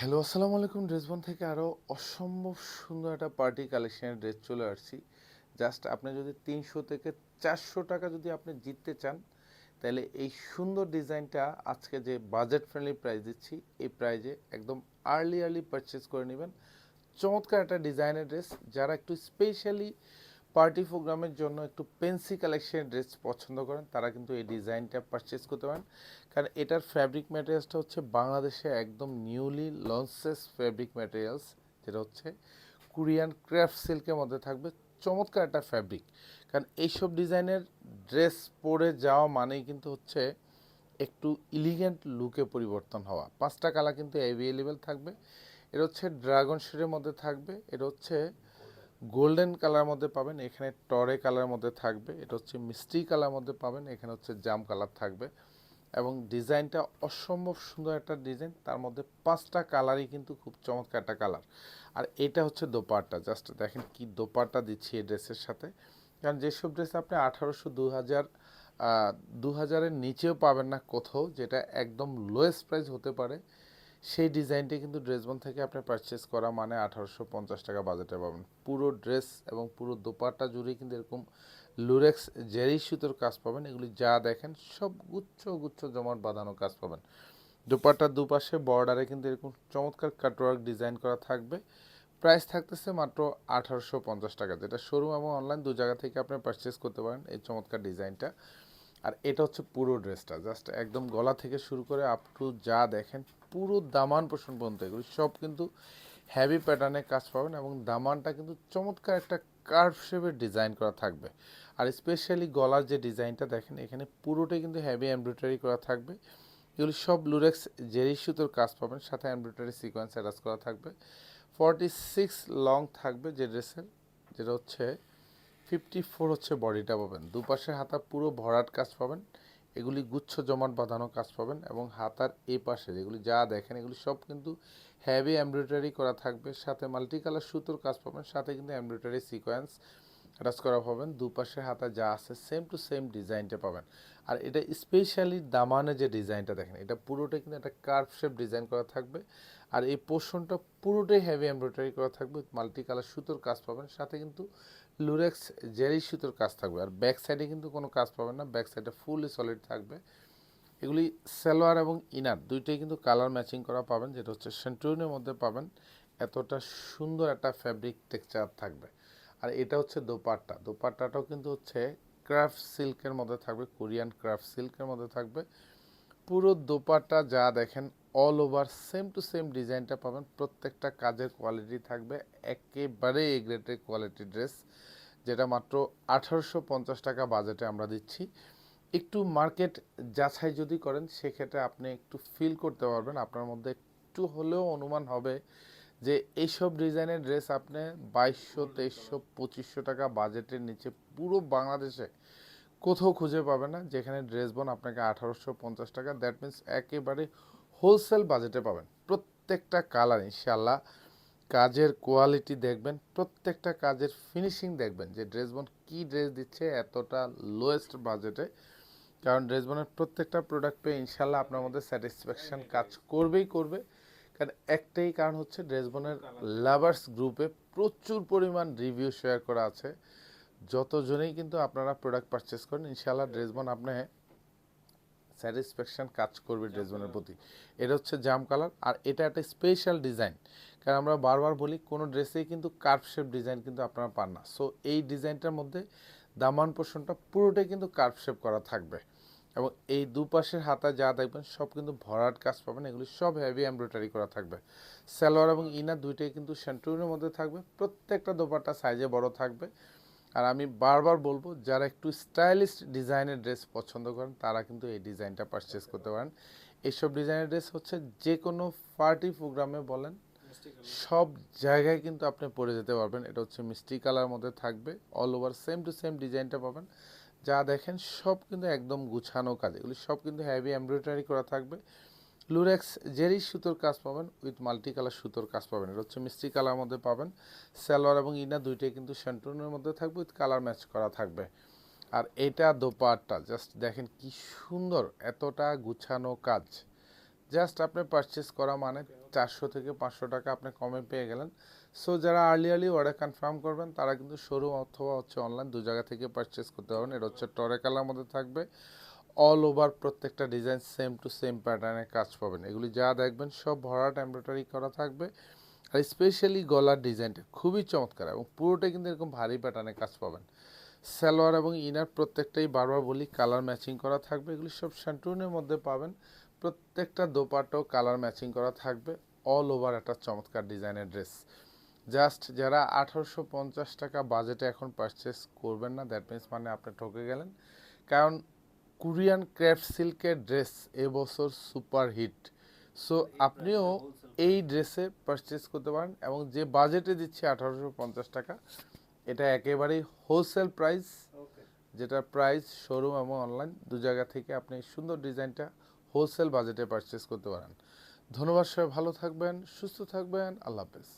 Hello আসসালামু আলাইকুম ড্রেসবন থেকে আরও অসম্ভব সুন্দর একটা পার্টি কালেকশনের ড্রেস চলে আসছি। জাস্ট আপনি যদি তিনশো থেকে চারশো টাকা যদি আপনি জিততে চান, তাহলে এই সুন্দর ডিজাইনটা আজকে যে বাজেট ফ্রেন্ডলি প্রাইস দিচ্ছি, এই প্রাইজে একদম আর্লি আর্লি পারচেস করে নেবেন। চমৎকার একটা ডিজাইনের ড্রেস যারা একটু স্পেশালি পার্টি প্রোগ্রামের জন্য একটু পেন্সি কালেকশনের ড্রেস পছন্দ করেন, তারা কিন্তু এই ডিজাইনটা পারচেস করতে পারেন। কারণ এটার ফ্যাব্রিক ম্যাটেরিয়ালসটা হচ্ছে বাংলাদেশে একদম নিউলি লঞ্চেস ফ্যাব্রিক ম্যাটেরিয়ালস যেটা হচ্ছে কোরিয়ান ক্রাফট সিল্কের মধ্যে থাকবে। চমৎকার একটা ফ্যাব্রিক কারণ এইসব ডিজাইনের ড্রেস পরে যাওয়া মানেই কিন্তু হচ্ছে একটু ইলিগেন্ট লুকে পরিবর্তন হওয়া। পাঁচটা কালার কিন্তু অ্যাভেলেবেল থাকবে। এটা হচ্ছে ড্রাগন শেডের মধ্যে থাকবে। এটা হচ্ছে গোল্ডেন কালার মধ্যে পাবেন, এখানে টরে কালার মধ্যে থাকবে, এটা হচ্ছে মিষ্টি কালার মধ্যে পাবেন, এখানে হচ্ছে জাম কালার থাকবে এবং ডিজাইনটা অসম্ভব সুন্দর একটা ডিজাইন, তার মধ্যে পাঁচটা কালারই কিন্তু খুব চমৎকার একটা কালার। আর এটা হচ্ছে দোপাট্টা, জাস্ট দেখেন কি দোপাট্টা দিচ্ছি এই ড্রেসের সাথে, কারণ যেসব ড্রেস আপনি আঠারোশো দু হাজার দু হাজারের নিচেও পাবেন না কোথাও, যেটা একদম লোয়েস্ট প্রাইস হতে পারে সেই ডিজাইনটি কিন্তু ড্রেসবন থেকে আপনি পারচেস করা মানে আঠারোশো পঞ্চাশ টাকা বাজেটে পাবেন। পুরো ড্রেস এবং পুরো দোপাট্টা জুড়ে কিন্তু এরকম লুরেক্স জেরি সুতোর কাজ পাবেন। এগুলি যা দেখেন সব গুচ্ছ গুচ্ছ জমাট বাঁধানো কাজ পাবেন। দোপাট্টার দুপাশে বর্ডারে কিন্তু এরকম চমৎকার কাটওয়ার্ক ডিজাইন করা থাকবে। প্রাইস থাকতেছে মাত্র আঠারোশো পঞ্চাশ টাকা, যেটা শোরুম এবং অনলাইন দু জায়গা থেকে আপনি পারচেস করতে পারেন এই চমৎকার ডিজাইনটা। আর এটা হচ্ছে পুরো ড্রেসটা জাস্ট একদম গলা থেকে শুরু করে আপ টু যা দেখেন পুরো দামান পোষণ পর্যন্ত এগুলি সব কিন্তু হ্যাভি প্যাটার্নে কাজ পাবেন এবং দামানটা কিন্তু চমৎকার একটা কার্ভ শেপের ডিজাইন করা থাকবে। আর স্পেশালি গলার যে ডিজাইনটা দেখেন, এখানে পুরোটাই কিন্তু হ্যাভি এমব্রয়ডারি করা থাকবে। এগুলি সব লুরেক্স জেরি সুতোর কাজ পাবেন, সাথে এমব্রয়ডারি সিকোয়েন্স অ্যাটাচ করা থাকবে। ফর্টি সিক্স লং থাকবে যে ড্রেসের যেটা হচ্ছে ফিফটি ফোর হচ্ছে বডিটা পাবেন। দুপাশে হাতা পুরো ভরাট কাজ পাবেন। এগুলি গুচ্ছ জমাট বাঁধানো কাজ পাবেন এবং হাতার এই পাশে যেগুলি যা দেখেন, এগুলি সব কিন্তু হ্যাভি এমব্রয়ডারি করা থাকবে। সাথে মাল্টি কালার সুতোর কাজ পাবেন, সাথে কিন্তু এমব্রয়ডারি সিকোয়েন্স অ্যাটাচ করা পাবেন। দুপাশে হাতা যা আছে সেম টু সেম ডিজাইনটা পাবেন। আর এটা স্পেশালি দামানে যে ডিজাইনটা দেখেন, এটা পুরোটাই কিন্তু একটা কার্ভ শেপ ডিজাইন করা থাকবে। আর এই পোর্শনটা পুরোটাই হেভি এমব্রয়ডারি করা থাকবে। মাল্টি কালার সুতোর কাজ পাবেন, সাথে কিন্তু লুরেক্স জেরি সুতোর কাজ থাকবে। আর ব্যাক সাইডে কিন্তু কোনো কাজ পাবেন না। ব্যাক সাইডে ফুললি সলিড থাকবে। এগুলি সালোয়ার এবং ইনার দুইটাই কিন্তু কালার ম্যাচিং করা পাবেন। যেটা হচ্ছে সেন্টুরিনের মধ্যে পাবেন। এতটা সুন্দর একটা ফ্যাব্রিক টেক্সচার থাকবে। আর এটা হচ্ছে দোপাট্টা। দোপাট্টাটাও কিন্তু হচ্ছে ক্রাফট সিল্কের মধ্যে থাকবে। কোরিয়ান ক্রাফট সিল্কের মধ্যে থাকবে। পুরো দোপাট্টা যা দেখেন all over same to same ডিজাইনটা পাবেন। প্রত্যেকটা কাজের কোয়ালিটি থাকবে, একেবারে এ গ্রেডের কোয়ালিটি ড্রেস যেটা মাত্র আঠারোশো পঞ্চাশ টাকা বাজেটে আমরা দিচ্ছি। একটু মার্কেট যাচাই যদি করেন, সেক্ষেত্রে আপনি একটু ফিল করতে পারবেন। আপনার মধ্যে একটু হলেও অনুমান হবে যে এইসব ডিজাইনের ড্রেস আপনি বাইশশো, তেইশশো, পঁচিশশো টাকা বাজেটের নিচে পুরো বাংলাদেশে কোথাও খুঁজে পাবে না, যেখানে ড্রেস বোন আপনাকে আঠারোশো পঞ্চাশ টাকা। দ্যাট মিন্স একেবারে হোলসেল বাজেটে পাবেন। প্রত্যেকটা কালার ইনশাল্লাহ কাজের কোয়ালিটি দেখবেন, প্রত্যেকটা কাজের ফিনিশিং দেখবেন যে ড্রেস বোন কী ড্রেস দিচ্ছে এতটা লোয়েস্ট বাজেটে। কারণ ড্রেস বোনের প্রত্যেকটা প্রোডাক্ট পেয়ে ইনশাল্লাহ আপনার মধ্যে স্যাটিসফ্যাকশান কাজ করবেই করবে। কারণ একটাই কারণ হচ্ছে ড্রেস বোনের লাভার্স গ্রুপে প্রচুর পরিমাণ রিভিউ শেয়ার করা আছে। যতজনেই কিন্তু আপনারা প্রোডাক্ট পারচেস করেন ইনশাল্লাহ ড্রেস বোন আপনি স্যাটিসফ্যাকশান কাজ করবে ড্রেস বোনের প্রতি। এটা হচ্ছে জাম কালার আর এটা একটা স্পেশাল ডিজাইন কারণ আমরা বারবার বলি কোনো ড্রেসেই কিন্তু কার্ভ শেপ ডিজাইন কিন্তু আপনারা পান না। সো এই ডিজাইনটার মধ্যে দামান পোষণটা পুরোটাই কিন্তু কার্ভ শেপ করা থাকবে। এবং এই দুপাশের হাতা যা দেখবেন সব কিন্তু ভরাট কাজ পাবেন এগুলি সব হেভি এমব্রয়ডারি করা থাকবে। সালোয়ার এবং ইনার দুইটাই কিন্তু সেন্টুরিনের মধ্যে থাকবে। প্রত্যেকটা দোপাট্টা সাইজে বড় থাকবে। আর আমি বারবার বলব যারা একটু স্টাইলিশ ডিজাইনের ড্রেস পছন্দ করেন তারা কিন্তু এই ডিজাইনটা পারচেস করতে পারেন। এইসব ডিজাইনের ড্রেস হচ্ছে যে কোনো পার্টি প্রোগ্রামে বলেন সব জায়গায় কিন্তু আপনি পরে যেতে পারবেন। এটা হচ্ছে মিষ্টি কালার মধ্যে থাকবে all over same to same ডিজাইনটা পাবেন। যা দেখেন সব কিন্তু একদম গুছানো কাজ এগুলি সব কিন্তু হেভি এমব্রয়ডারি করা থাকবে। লুরেক্স জেরি সুতোর কাজ পাবেন উইথ মাল্টি কালার সুতোর কাজ পাবেন। এটা হচ্ছে মিষ্টি কালার মধ্যে পাবেন। সালোয়ার এবং ইনা দুইটাই কিন্তু সেন্টুনের মধ্যে থাকবে উইথ কালার ম্যাচ করা থাকবে। আর এটা দোপাট্টা জাস্ট দেখেন কি সুন্দর, এতটা গুছানো কাজ। জাস্ট আপনি পারচেস করা মানে চারশো থেকে পাঁচশো টাকা আপনি কমে পেয়ে গেলেন। সো যারা আর্লি আর্লি অর্ডার কনফার্ম করবেন, তারা কিন্তু শোরুম অথবা হচ্ছে অনলাইন দু জায়গা থেকে পারচেস করতে পারবেন। এটা হচ্ছে টরে কালার মধ্যে থাকবে। অল ওভার প্রত্যেকটা ডিজাইন সেম টু সেম প্যাটার্নের কাজ পাবেন। এগুলি যা দেখবেন সব ভরাট এমব্রয়ডারি করা থাকবে। আর স্পেশালি গলার ডিজাইনটা খুবই চমৎকার এবং পুরোটাই কিন্তু এরকম ভারী প্যাটার্নের কাজ পাবেন। সালোয়ার এবং ইনার প্রত্যেকটাই বারবার বলি কালার ম্যাচিং করা থাকবে। এগুলি সব শান্টুনের মধ্যে পাবেন। প্রত্যেকটা দোপাটাও কালার ম্যাচিং করা থাকবে। অল ওভার একটা চমৎকার ডিজাইনের ড্রেস জাস্ট যারা আঠারোশো পঞ্চাশ টাকা বাজেটে এখন পারচেস করবেন না দ্যাট মিন্স মানে আপনি ঠকে গেলেন। কারণ কোরিয়ান ক্র্যাফট সিল্কের ড্রেস এবছর সুপার হিট। সো আপনিও এই ড্রেসে পারচেস করতে পারেন এবং যে বাজেটে দিচ্ছে আঠারোশো পঞ্চাশ টাকা এটা একেবারেই হোলসেল প্রাইস যেটা প্রাইস শোরুম এবং অনলাইন দু জায়গা থেকে আপনি সুন্দর ডিজাইনটা হোলসেল বাজেটে পারচেস করতে পারেন। ধন্যবাদ সবাই ভালো থাকবেন সুস্থ থাকবেন আল্লাহ হাফেজ।